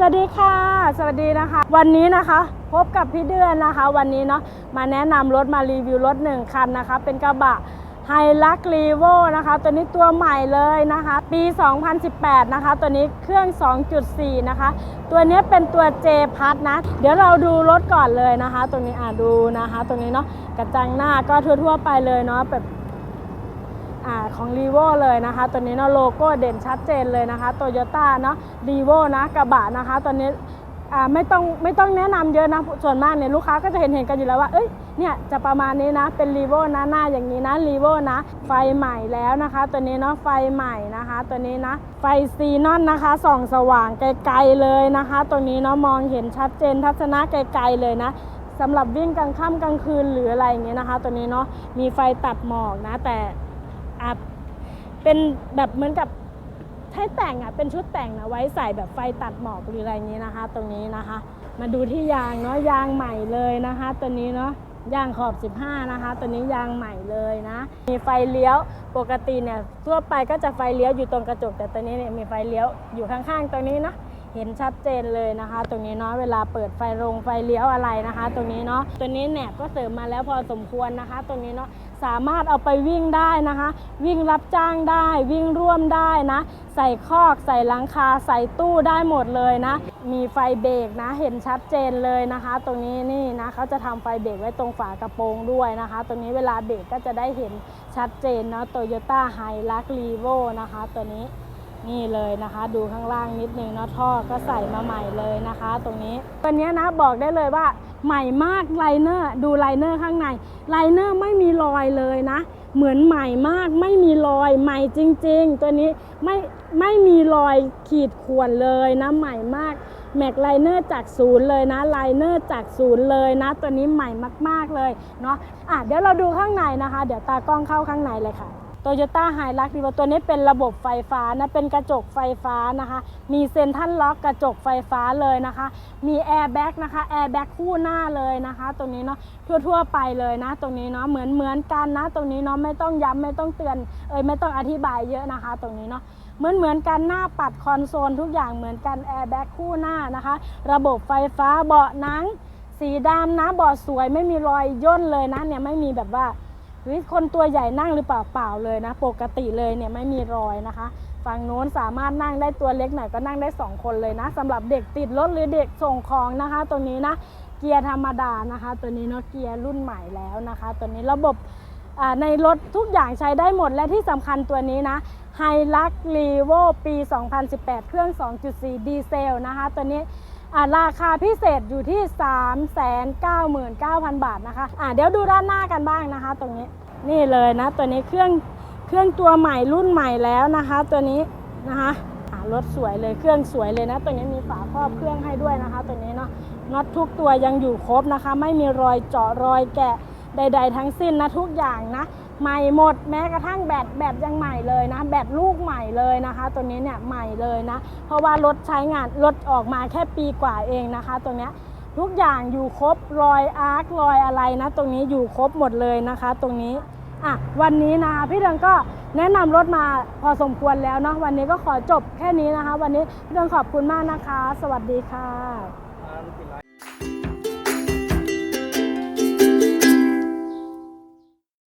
สวัสดีค่ะ สวัสดีนะคะ วันนี้นะคะพบกับพี่เดือนนะคะ วันนี้เนาะมาแนะนำรถมารีวิวรถหนึ่งคันนะคะ เป็นกระบะไฮลักรีโวนะคะ ตัวนี้ตัวใหม่เลยนะคะ ปี 2018 นะคะ ตัวนี้เครื่อง 2.4 นะคะ ตัวนี้เป็นตัว J พัทนะ เดี๋ยวเราดูรถก่อนเลยนะคะ ตรงนี้อ่าดูนะคะ ตรงนี้เนาะกระจังหน้าก็ทั่ว ๆ ไปเลยเนาะแบบ อของรีโวเลยนะคะ ตัวนี้เนาะโลโก้เด่นชัดเจนเลยนะคะโตโยต้าเนาะรีโวนะกระบะนะคะตัวนี้ไม่ต้องไม่ต้องแนะนำเยอะนะส่วนมากเนี่ยลูกค้าก็จะเห็นเห็นกันอยู่แล้วว่าเอ้ยเนี่ยจะประมาณนี้นะเป็นรีโวนะหน้าอย่างนี้นะรีโวนะไฟใหม่แล้วนะคะ ตัวนี้เนาะไฟใหม่นะคะ ตัวนี้นะไฟซีนอนนะคะส่องสว่างไกลๆเลยนะคะ ตัวนี้เนาะมองเห็นชัดเจนทัศนะไกลๆเลยนะสำหรับวิ่งกลางค่ำกลางคืนหรืออะไรอย่างเงี้ยนะคะ ตัวนี้เนาะมีไฟตัดหมอกนะแต่ อะเป็นแบบเหมือนกับให้แต่งอะเป็นชุดแต่งนะไว้ใส่แบบไฟตัดหมอกหรืออะไรอย่างนี้นะคะ ตรงนี้นะคะ มาดูที่ยางเนาะยางใหม่เลยนะคะ ตัวนี้เนาะยางขอบ 15 นะคะ ตัวนี้ยางใหม่เลยนะ มีไฟเลี้ยวปกติเนี่ยทั่วไปก็จะไฟเลี้ยวอยู่ตรงกระจก แต่ตัวนี้เนี่ยมีไฟเลี้ยวอยู่ข้างๆตรงนี้นะ เห็นชัดเจนเลยนะคะ ตรงนี้เนาะเวลาเปิดไฟลงไฟเลี้ยวอะไรนะคะ ตรงนี้เนาะตัวนี้แหนบก็เสริมมาแล้วพอสมควรนะคะ ตรงนี้เนาะสามารถเอาไปวิ่งได้นะคะ วิ่งรับจ้างได้วิ่งร่วมได้นะ ใส่คอกใส่หลังคาใส่ตู้ได้หมดเลยนะ มีไฟเบรกนะเห็นชัดเจนเลยนะคะ ตรงนี้นี่นะเขาจะทำไฟเบรกไว้ตรงฝากระโปรงด้วยนะคะ ตรงนี้เวลาเบรกก็จะได้เห็นชัดเจนเนาะโตโยต้าไฮลักรีโวนะคะ ตัวนี้ นี่เลยนะคะ ดูข้างล่างนิดนึงเนาะท่อก็ใส่มาใหม่เลยนะคะ ตรงนี้ตัวนี้นะบอกได้เลยว่า ใหม่มากไลเนอร์ดูไลเนอร์ข้างในไลเนอร์ไม่มีรอยเลยนะ เหมือนใหม่มากไม่มีรอยใหม่จริง ๆ ตัวนี้ไม่ไม่มีรอยขีดข่วนเลยนะใหม่มากแม็กไลเนอร์จากศูนย์เลยนะไลเนอร์จากศูนย์เลยนะ ตัวนี้ใหม่มาก ๆเลยเนาะอะเดี๋ยวเราดูข้างในนะคะ เดี๋ยวตากล้องเข้าข้างในเลยค่ะ โตโยต้าไฮรักดีว่าตัวนี้เป็นระบบไฟฟ้านะเป็นกระจกไฟฟ้านะคะ มีเซ็นทรัลล็อกกระจกไฟฟ้าเลยนะคะ มีแอร์แบ็กนะคะแอร์แบ็กคู่หน้าเลยนะคะ ตรงนี้เนาะทั่วๆไปเลยนะ ตรงนี้เนาะเหมือนเหมือนกันนะ ตรงนี้เนาะไม่ต้องย้ำไม่ต้องเตือนเอ้ยไม่ต้องอธิบายเยอะนะคะ ตรงนี้เนาะเหมือนเหมือนกันหน้าปัดคอนโซลทุกอย่างเหมือนกันแอร์แบ็กคู่หน้านะคะ ระบบไฟฟ้าเบาะหนัง สีดำนะเบาะสวยไม่มีรอยย่นเลยนะเนี่ยไม่มีแบบว่า เฮ้ยคนตัวใหญ่นั่งหรือเปล่าเปล่าเลยนะ ปกติเลยเนี่ยไม่มีรอยนะคะ ฝั่งโน้นสามารถนั่งได้ตัวเล็กหน่อยก็นั่งได้ 2 คนเลยนะสำหรับเด็กติดรถหรือเด็กส่งของนะคะตัวนี้นะเกียร์ธรรมดานะคะ ตัวนี้เนาะเกียร์รุ่นใหม่แล้วนะคะ ตัวนี้ระบบในรถทุกอย่างใช้ได้หมดและที่สำคัญตัวนี้นะไฮลักรีโวปี 2018 เครื่อง 2.4 ดีเซลนะคะ ตัวนี้ ราคาพิเศษอยู่ที่ 3 9 9 0 0 0 บาทนะคะอ่าเดี๋ยวดูด้านหน้ากันบ้างนะคะ ตรงนี้นี่เลยนะ ตัวนี้เครื่องเครื่องตัวใหม่รุ่นใหม่แล้วนะคะ ตัวนี้นะคะรถสวยเลยเครื่องสวยเลยนะ ตัวนี้มีฝาครอบเครื่องให้ด้วยนะคะ ตัวนี้เนาะน็อตทุกตัวยังอยู่ครบนะคะ ไม่มีรอยเจาะรอยแกะ ใด ๆ ทั้งสิ้นนะทุกอย่างนะใหม่หมดแม้กระทั่งแบตแบตยังใหม่เลยนะ แบตลูกใหม่เลยนะคะ ตัวนี้เนี่ยใหม่เลยนะ เพราะว่ารถใช้งานรถออกมาแค่ปีกว่าเองนะคะ ตัวเนี้ยทุกอย่างอยู่ครบรอยอาร์ครอยอะไรนะ ตรงนี้อยู่ครบหมดเลยนะคะ ตรงนี้อะวันนี้นะคะพี่เรืองก็แนะนำรถมาพอสมควรแล้วเนาะวันนี้ก็ขอจบแค่นี้นะคะ วันนี้พี่เรืองขอบคุณมากนะคะ สวัสดีค่ะ